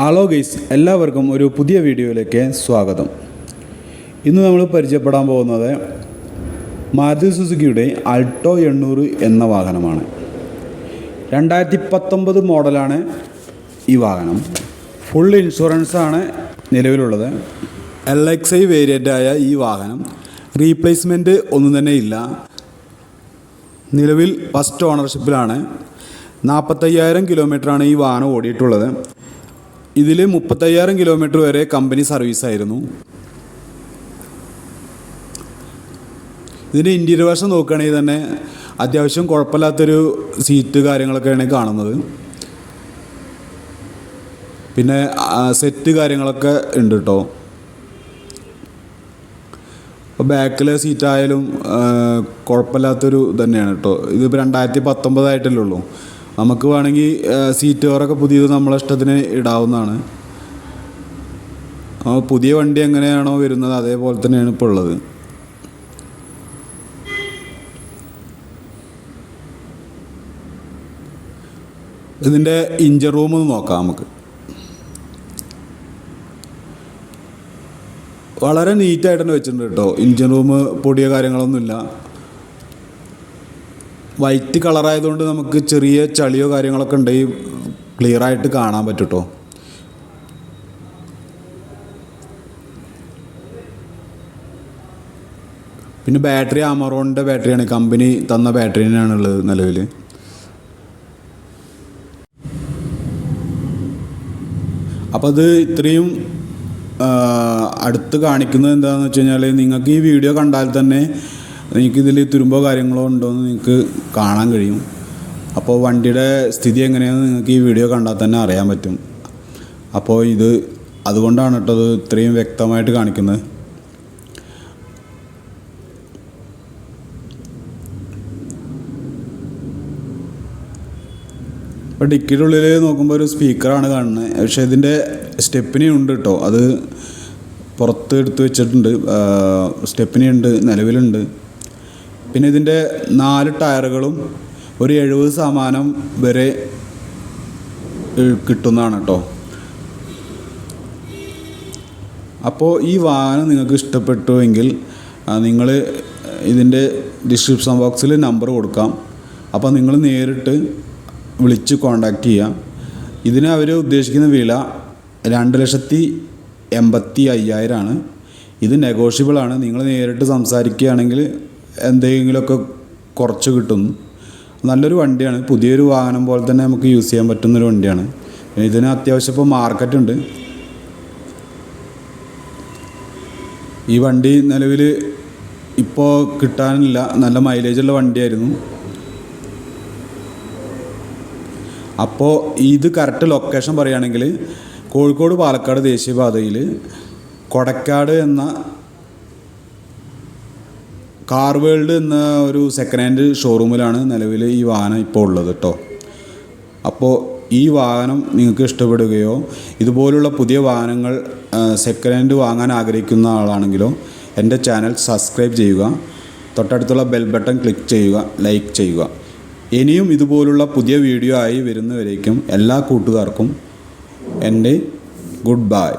Hello guys എല്ലാവർക്കും ഒരു പുതിയ വീഡിയോയിലേക്ക് സ്വാഗതം. ഇന്ന് നമ്മൾ പരിചയപ്പെടാൻ പോകുന്നത് മാരുതി സുസുക്കിയുടെ അൾട്ടോ എണ്ണൂറ് എന്ന വാഹനമാണ്. രണ്ടായിരത്തി പത്തൊമ്പത് മോഡലാണ് ഈ വാഹനം. ഫുൾ ഇൻഷുറൻസാണ് നിലവിലുള്ളത്. എൽ എക്സ് ഐ വേരിയന്റായ ഈ വാഹനം. റീപ്ലേസ്മെന്റ് ഒന്നും തന്നെ ഇല്ല. നിലവിൽ ഫസ്റ്റ് ഓണർഷിപ്പിലാണ് നാൽപ്പത്തയ്യായിരം കിലോമീറ്ററാണ് ഈ വാഹനം ഓടിയിട്ടുള്ളത്. ഇതിൽ മുപ്പത്തയ്യായിരം കിലോമീറ്റർ വരെ കമ്പനി സർവീസ് ആയിരുന്നു. ഇതിന്റെ ഇന്റീരിയർ വശം നോക്കുകയാണെങ്കിൽ തന്നെ അത്യാവശ്യം കുഴപ്പമില്ലാത്തൊരു സീറ്റ് കാര്യങ്ങളൊക്കെയാണ് കാണുന്നത്. പിന്നെ സെറ്റ് കാര്യങ്ങളൊക്കെ ഉണ്ട് കേട്ടോ അപ്പോൾ ബാക്കിലെ സീറ്റായാലും കുഴപ്പമില്ലാത്തൊരു തന്നെയാണ് കേട്ടോ ഇതിപ്പോൾ രണ്ടായിരത്തി പത്തൊമ്പതായിട്ടല്ലേ ഉള്ളൂ. നമുക്ക് വേണമെങ്കിൽ സീറ്റ് കവറൊക്കെ പുതിയത് നമ്മളെ ഇഷ്ടത്തിന് ഇടാവുന്നതാണ്. പുതിയ വണ്ടി എങ്ങനെയാണോ വരുന്നത് അതേപോലെ തന്നെയാണ് ഇപ്പോൾ ഉള്ളത്. ഇതിന്റെ ഇഞ്ചർ റൂം ഒന്ന് നോക്കാം നമുക്ക്. വളരെ നീറ്റായിട്ട് തന്നെ വെച്ചിട്ടുണ്ട് കേട്ടോ. ഇഞ്ചിൻ റൂം പൊടിയ കാര്യങ്ങളൊന്നുമില്ല. വൈറ്റ് കളറായതുകൊണ്ട് നമുക്ക് ചെറിയ ചളിയോ കാര്യങ്ങളൊക്കെ ഉണ്ടെങ്കിൽ ക്ലിയർ ആയിട്ട് കാണാൻ പറ്റും പിന്നെ ബാറ്ററി ആമറോണിന്റെ ബാറ്ററിയാണ്. കമ്പനി തന്ന ബാറ്ററി തന്നെയാണ് ഉള്ളത് നിലവിൽ അപ്പോൾ അത് ഇത്രയും അടുത്ത് കാണിക്കുന്നത് എന്താണെന്ന് വെച്ച് കഴിഞ്ഞാൽ നിങ്ങൾക്ക് ഈ വീഡിയോ കണ്ടാൽ തന്നെ നിങ്ങൾക്ക് ഇതിൽ തുരുമ്പോ കാര്യങ്ങളോ ഉണ്ടോ എന്ന് നിങ്ങൾക്ക് കാണാൻ കഴിയും. അപ്പോൾ വണ്ടിയുടെ സ്ഥിതി എങ്ങനെയാണെന്ന് നിങ്ങൾക്ക് ഈ വീഡിയോ കണ്ടാൽ തന്നെ അറിയാൻ പറ്റും. അപ്പോൾ ഇത് അതുകൊണ്ടാണ് കേട്ടോ അത് ഇത്രയും വ്യക്തമായിട്ട് കാണിക്കുന്നത്. ഇപ്പോൾ ഡിക്കിയുടെ ഉള്ളിൽ നോക്കുമ്പോൾ ഒരു സ്പീക്കറാണ് കാണുന്നത് പക്ഷേ ഇതിന്റെ സ്റ്റെപ്പിനി ഉണ്ട് കേട്ടോ. അത് പുറത്ത് എടുത്ത് വെച്ചിട്ടുണ്ട്. സ്റ്റെപ്പിനി ഉണ്ട് നിലവിലുണ്ട്. പിന്നെ ഇതിന്റെ നാല് ടയറുകളും ഒരു എഴുപത് ശതമാനം വരെ കിട്ടുന്നതാണ് കേട്ടോ അപ്പോൾ ഈ വാഹനം നിങ്ങൾക്ക് ഇഷ്ടപ്പെട്ടുവെങ്കിൽ നിങ്ങൾ ഇതിന്റെ ഡിസ്ക്രിപ്ഷൻ ബോക്സിൽ നമ്പർ കൊടുക്കാം. അപ്പോൾ നിങ്ങൾ നേരിട്ട് വിളിച്ച് കോണ്ടാക്റ്റ് ചെയ്യാം. ഇതിന് അവർ ഉദ്ദേശിക്കുന്ന വില രണ്ട് ലക്ഷത്തി എൺപത്തി അയ്യായിരമാണ് ഇത് നെഗോഷ്യബിളാണ് നിങ്ങൾ നേരിട്ട് സംസാരിക്കുകയാണെങ്കിൽ എന്തെങ്കിലുമൊക്കെ കുറച്ച് കിട്ടും. നല്ലൊരു വണ്ടിയാണ്. പുതിയൊരു വാഹനം പോലെ തന്നെ നമുക്ക് യൂസ് ചെയ്യാൻ പറ്റുന്നൊരു വണ്ടിയാണ്. ഇതിന് അത്യാവശ്യം ഇപ്പോൾ മാർക്കറ്റുണ്ട് ഈ വണ്ടി നിലവിൽ ഇപ്പോൾ കിട്ടാനില്ല. നല്ല മൈലേജുള്ള വണ്ടിയായിരുന്നു. അപ്പോൾ ഇത് കറക്റ്റ് ലൊക്കേഷൻ പറയുകയാണെങ്കിൽ കോഴിക്കോട് പാലക്കാട് ദേശീയപാതയിൽ കൊടക്കാട് എന്ന കാർ വേൾഡ് എന്ന ഒരു സെക്കൻഡ് ഹാൻഡ് ഷോറൂമിലാണ് നിലവിൽ ഈ വാഹനം ഇപ്പോൾ ഉള്ളത് കേട്ടോ അപ്പോൾ ഈ വാഹനം നിങ്ങൾക്ക് ഇഷ്ടപ്പെടുകയോ ഇതുപോലുള്ള പുതിയ വാഹനങ്ങൾ സെക്കൻഡ് ഹാൻഡ് വാങ്ങാൻ ആഗ്രഹിക്കുന്ന ആളാണെങ്കിലോ എന്റെ ചാനൽ സബ്സ്ക്രൈബ് ചെയ്യുക. തൊട്ടടുത്തുള്ള ബെൽ ബട്ടൺ ക്ലിക്ക് ചെയ്യുക ലൈക്ക് ചെയ്യുക. ഇനിയും ഇതുപോലുള്ള പുതിയ വീഡിയോ ആയി വരുന്നവരേക്കും എല്ലാ കൂട്ടുകാർക്കും എന്റെ ഗുഡ് ബൈ